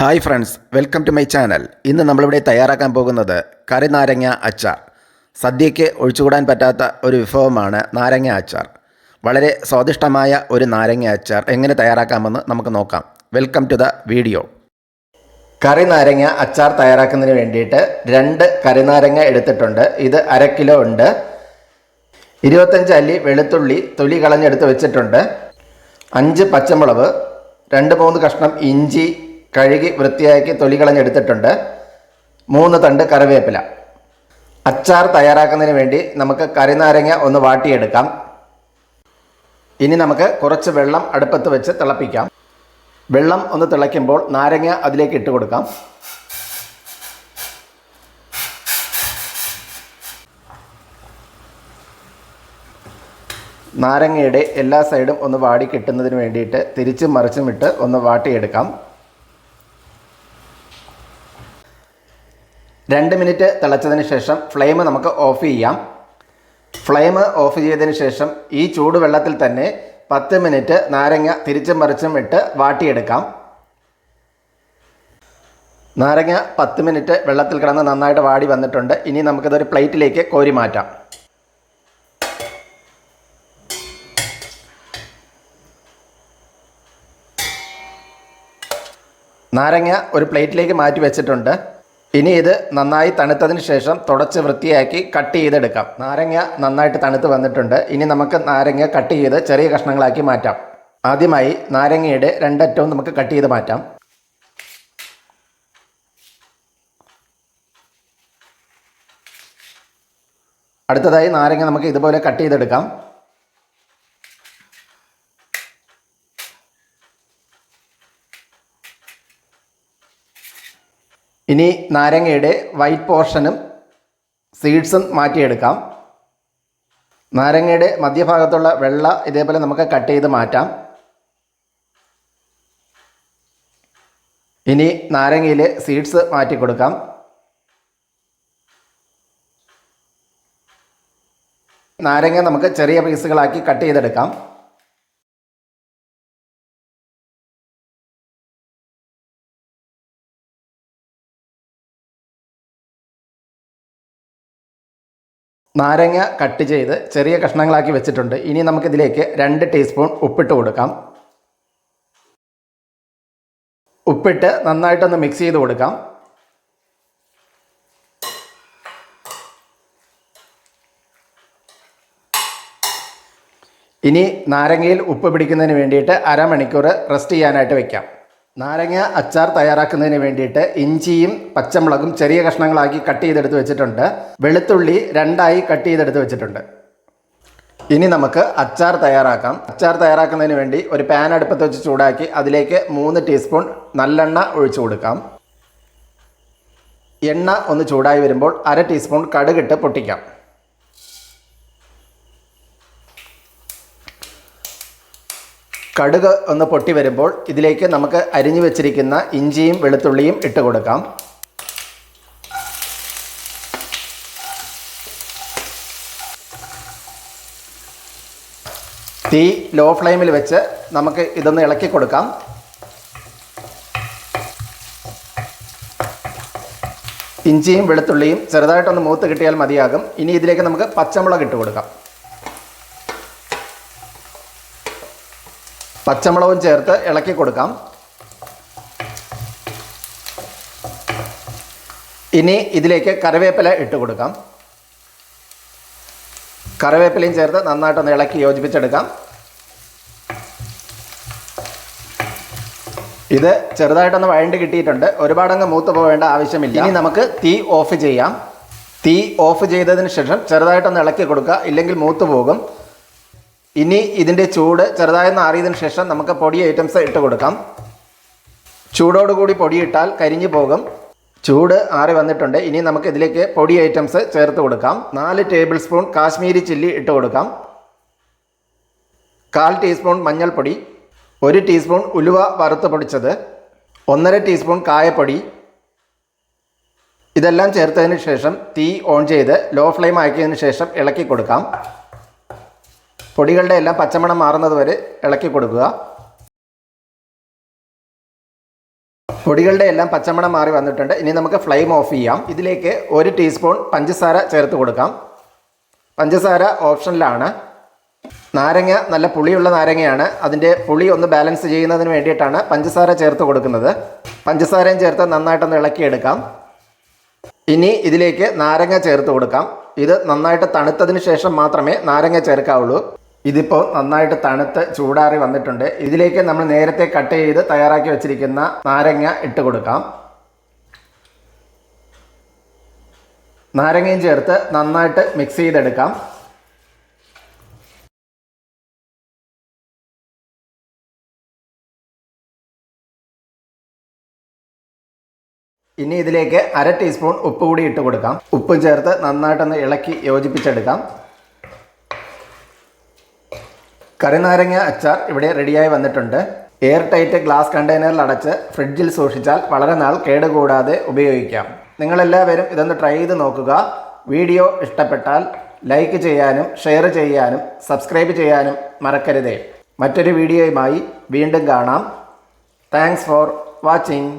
Hi friends welcome to my channel. ഇന്ന് നമ്മളിവിടെ തയ്യാറാക്കാൻ പോകുന്നത് കറി നാരങ്ങ അച്ചാർ. സദ്യയ്ക്ക് ഒഴിച്ചുകൂടാൻ പറ്റാത്ത ഒരു വിഭവമാണ് നാരങ്ങ അച്ചാർ. വളരെ സ്വാദിഷ്ടമായ ഒരു നാരങ്ങ അച്ചാർ എങ്ങനെ തയ്യാറാക്കാമെന്ന് നമുക്ക് നോക്കാം. Welcome to the video. കറി നാരങ്ങ അച്ചാർ തയ്യാറാക്കുന്നതിന് വേണ്ടിയിട്ട് രണ്ട് കറി നാരങ്ങ എടുത്തിട്ടുണ്ട്. ഇത് അര കിലോ ഉണ്ട്. ഇരുപത്തഞ്ച് അല്ലി വെളുത്തുള്ളി തൊലി കളഞ്ഞെടുത്ത് വെച്ചിട്ടുണ്ട്. അഞ്ച് പച്ചമുളക് രണ്ട് മൂന്ന് കഷ്ണം ഇഞ്ചി കഴുകി വൃത്തിയാക്കി തൊലി കളഞ്ഞെടുത്തിട്ടുണ്ട് മൂന്ന് തണ്ട് കറിവേപ്പില. അച്ചാർ തയ്യാറാക്കുന്നതിന് വേണ്ടി നമുക്ക് കരിനാരങ്ങ ഒന്ന് വാട്ടിയെടുക്കാം. ഇനി നമുക്ക് കുറച്ച് വെള്ളം അടുപ്പത്ത് വെച്ച് തിളപ്പിക്കാം. വെള്ളം ഒന്ന് തിളയ്ക്കുമ്പോൾ നാരങ്ങ അതിലേക്ക് ഇട്ട് കൊടുക്കാം. നാരങ്ങയുടെ എല്ലാ സൈഡും ഒന്ന് വാടി കിട്ടുന്നതിന് വേണ്ടിയിട്ട് തിരിച്ചും മറിച്ചും ഇട്ട് ഒന്ന് വാട്ടിയെടുക്കാം. രണ്ട് മിനിറ്റ് തിളച്ചതിന് ശേഷം ഫ്ലെയിം നമുക്ക് ഓഫ് ചെയ്യാം. ഫ്ലെയിം ഓഫ് ചെയ്തതിന് ശേഷം ഈ ചൂടുവെള്ളത്തിൽ തന്നെ പത്ത് മിനിറ്റ് നാരങ്ങ തിരിച്ചും മറിച്ചും ഇട്ട് വാട്ടിയെടുക്കാം. നാരങ്ങ പത്ത് മിനിറ്റ് വെള്ളത്തിൽ കിടന്ന് നന്നായിട്ട് വാടി വന്നിട്ടുണ്ട്. ഇനി നമുക്കിതൊരു പ്ലേറ്റിലേക്ക് കോരി മാറ്റാം. നാരങ്ങ ഒരു പ്ലേറ്റിലേക്ക് മാറ്റി വെച്ചിട്ടുണ്ട്. ഇനി ഇത് നന്നായി തണുത്തതിന് ശേഷം തുടച്ച് വൃത്തിയാക്കി കട്ട് ചെയ്തെടുക്കാം. നാരങ്ങ നന്നായിട്ട് തണുത്ത് വന്നിട്ടുണ്ട്. ഇനി നമുക്ക് നാരങ്ങ കട്ട് ചെയ്ത് ചെറിയ കഷ്ണങ്ങളാക്കി മാറ്റാം. ആദ്യമായി നാരങ്ങയുടെ രണ്ടറ്റവും നമുക്ക് കട്ട് ചെയ്ത് മാറ്റാം. അടുത്തതായി നാരങ്ങ നമുക്ക് ഇതുപോലെ കട്ട് ചെയ്തെടുക്കാം. ഇനി നാരങ്ങയുടെ വൈറ്റ് പോർഷനും സീഡ്സും മാറ്റിയെടുക്കാം. നാരങ്ങയുടെ മധ്യഭാഗത്തുള്ള വെള്ള ഇതേപോലെ നമുക്ക് കട്ട് ചെയ്ത് മാറ്റാം. ഇനി നാരങ്ങയിലെ സീഡ്സ് മാറ്റി കൊടുക്കാം നാരങ്ങ നമുക്ക് ചെറിയ പീസുകളാക്കി കട്ട് ചെയ്തെടുക്കാം. നാരങ്ങ കട്ട് ചെയ്ത് ചെറിയ കഷ്ണങ്ങളാക്കി വെച്ചിട്ടുണ്ട്. ഇനി നമുക്കിതിലേക്ക് രണ്ട് ടീസ്പൂൺ ഉപ്പിട്ട് കൊടുക്കാം. ഉപ്പിട്ട് നന്നായിട്ടൊന്ന് മിക്സ് ചെയ്ത് കൊടുക്കാം. ഇനി നാരങ്ങയിൽ ഉപ്പ് പിടിക്കുന്നതിന് വേണ്ടിയിട്ട് അരമണിക്കൂർ റെസ്റ്റ് ചെയ്യാനായിട്ട് വെക്കാം. നാരങ്ങ അച്ചാർ തയ്യാറാക്കുന്നതിന് വേണ്ടിയിട്ട് ഇഞ്ചിയും പച്ചമുളകും ചെറിയ കഷ്ണങ്ങളാക്കി കട്ട് ചെയ്തെടുത്ത് വെച്ചിട്ടുണ്ട്. വെളുത്തുള്ളി രണ്ടായി കട്ട് ചെയ്തെടുത്ത് വെച്ചിട്ടുണ്ട്. ഇനി നമുക്ക് അച്ചാർ തയ്യാറാക്കാം. അച്ചാർ തയ്യാറാക്കുന്നതിന് വേണ്ടി ഒരു പാൻ അടുപ്പത്ത് വെച്ച് ചൂടാക്കി അതിലേക്ക് മൂന്ന് ടീസ്പൂൺ നല്ലെണ്ണ ഒഴിച്ചു കൊടുക്കാം. എണ്ണ ഒന്ന് ചൂടായി വരുമ്പോൾ അര ടീസ്പൂൺ കടുകിട്ട് പൊട്ടിക്കാം. കടുക് ഒന്ന് പൊട്ടി വരുമ്പോൾ ഇതിലേക്ക് നമുക്ക് അരിഞ്ഞു വെച്ചിരിക്കുന്ന ഇഞ്ചിയും വെളുത്തുള്ളിയും ഇട്ട് കൊടുക്കാം. തീ ലോ ഫ്ലെയിമിൽ വെച്ച് നമുക്ക് ഇതൊന്ന് ഇളക്കി കൊടുക്കാം. ഇഞ്ചിയും വെളുത്തുള്ളിയും ചെറുതായിട്ടൊന്ന് മൂത്ത് കിട്ടിയാൽ മതിയാകും. ഇനി ഇതിലേക്ക് നമുക്ക് പച്ചമുളക് ഇട്ട് കൊടുക്കാം. പച്ചമുളകും ചേർത്ത് ഇളക്കി കൊടുക്കാം. ഇനി ഇതിലേക്ക് കറിവേപ്പില ഇട്ട് കൊടുക്കാം. കറിവേപ്പിലയും ചേർത്ത് നന്നായിട്ടൊന്ന് ഇളക്കി യോജിപ്പിച്ചെടുക്കാം. ഇത് ചെറുതായിട്ടൊന്ന് വഴണ്ട് കിട്ടിയിട്ടുണ്ട്. ഒരുപാടങ്ങ് മൂത്ത് പോവേണ്ട ആവശ്യമില്ല. ഇനി നമുക്ക് തീ ഓഫ് ചെയ്യാം. തീ ഓഫ് ചെയ്തതിന് ശേഷം ചെറുതായിട്ടൊന്ന് ഇളക്കി കൊടുക്കുക. ഇല്ലെങ്കിൽ മൂത്ത് പോകും. ഇനി ഇതിന്റെ ചൂട് ചെറുതായി ആറിയതിന് ശേഷം നമുക്ക് പൊടി ഐറ്റംസ് ഇട്ട് കൊടുക്കാം. ചൂടോടുകൂടി പൊടിയിട്ടാൽ കരിഞ്ഞു പോകും. ചൂട് ആറി വന്നിട്ടുണ്ട്. ഇനി നമുക്ക് ഇതിലേക്ക് പൊടി ഐറ്റംസ് ചേർത്ത് കൊടുക്കാം. നാല് ടേബിൾ സ്പൂൺ കാശ്മീരി ചില്ലി ഇട്ട് കൊടുക്കാം. കാൽ ടീസ്പൂൺ മഞ്ഞൾപ്പൊടി ഒരു ടീസ്പൂൺ ഉലുവ വറുത്ത് പൊടിച്ചത് ഒന്നര ടീസ്പൂൺ കായപ്പൊടി. ഇതെല്ലാം ചേർത്തതിന് ശേഷം തീ ഓൺ ചെയ്ത് ലോ ഫ്ലെയിം ആക്കിയതിന് ശേഷം ഇളക്കി കൊടുക്കാം. പൊടികളുടെ എല്ലാം പച്ചമണം മാറുന്നത് വരെ ഇളക്കി കൊടുക്കുക. പൊടികളുടെ എല്ലാം പച്ചമണം മാറി വന്നിട്ടുണ്ട്. ഇനി നമുക്ക് ഫ്ലെയിം ഓഫ് ചെയ്യാം. ഇതിലേക്ക് ഒരു ടീസ്പൂൺ പഞ്ചസാര ചേർത്ത് കൊടുക്കാം. പഞ്ചസാര ഓപ്ഷനിലാണ്. നാരങ്ങ നല്ല പുളിയുള്ള നാരങ്ങയാണ്. അതിന്റെ പുളി ഒന്ന് ബാലൻസ് ചെയ്യുന്നതിന് വേണ്ടിയിട്ടാണ് പഞ്ചസാര ചേർത്ത് കൊടുക്കുന്നത്. പഞ്ചസാരയും ചേർത്ത് നന്നായിട്ടൊന്ന് ഇളക്കിയെടുക്കാം. ഇനി ഇതിലേക്ക് നാരങ്ങ ചേർത്ത് കൊടുക്കാം. ഇത് നന്നായിട്ട് തണുത്തതിന് ശേഷം മാത്രമേ നാരങ്ങ ചേർക്കാവുള്ളൂ. ഇതിപ്പോൾ നന്നായിട്ട് തണുത്ത് ചൂടാറി വന്നിട്ടുണ്ട്. ഇതിലേക്ക് നമ്മൾ നേരത്തെ കട്ട് ചെയ്ത് തയ്യാറാക്കി വെച്ചിരിക്കുന്ന നാരങ്ങ ഇട്ട് കൊടുക്കാം. നാരങ്ങയും ചേർത്ത് നന്നായിട്ട് മിക്സ് ചെയ്തെടുക്കാം. ഇനി ഇതിലേക്ക് അര ടീസ്പൂൺ ഉപ്പ് കൂടി ഇട്ട് കൊടുക്കാം. ഉപ്പും ചേർത്ത് നന്നായിട്ടൊന്ന് ഇളക്കി യോജിപ്പിച്ചെടുക്കാം. കറിനാരങ്ങ അച്ചാർ ഇവിടെ റെഡിയായി വന്നിട്ടുണ്ട്. എയർ ടൈറ്റ് ഗ്ലാസ് കണ്ടെയ്നറിൽ അടച്ച് ഫ്രിഡ്ജിൽ സൂക്ഷിച്ചാൽ വളരെ നാൾ കേടുകൂടാതെ ഉപയോഗിക്കാം. നിങ്ങളെല്ലാവരും ഇതൊന്ന് ട്രൈ ചെയ്ത് നോക്കുക. വീഡിയോ ഇഷ്ടപ്പെട്ടാൽ ലൈക്ക് ചെയ്യാനും ഷെയർ ചെയ്യാനും സബ്സ്ക്രൈബ് ചെയ്യാനും മറക്കരുതേ. മറ്റൊരു വീഡിയോയുമായി വീണ്ടും കാണാം. Thanks for watching.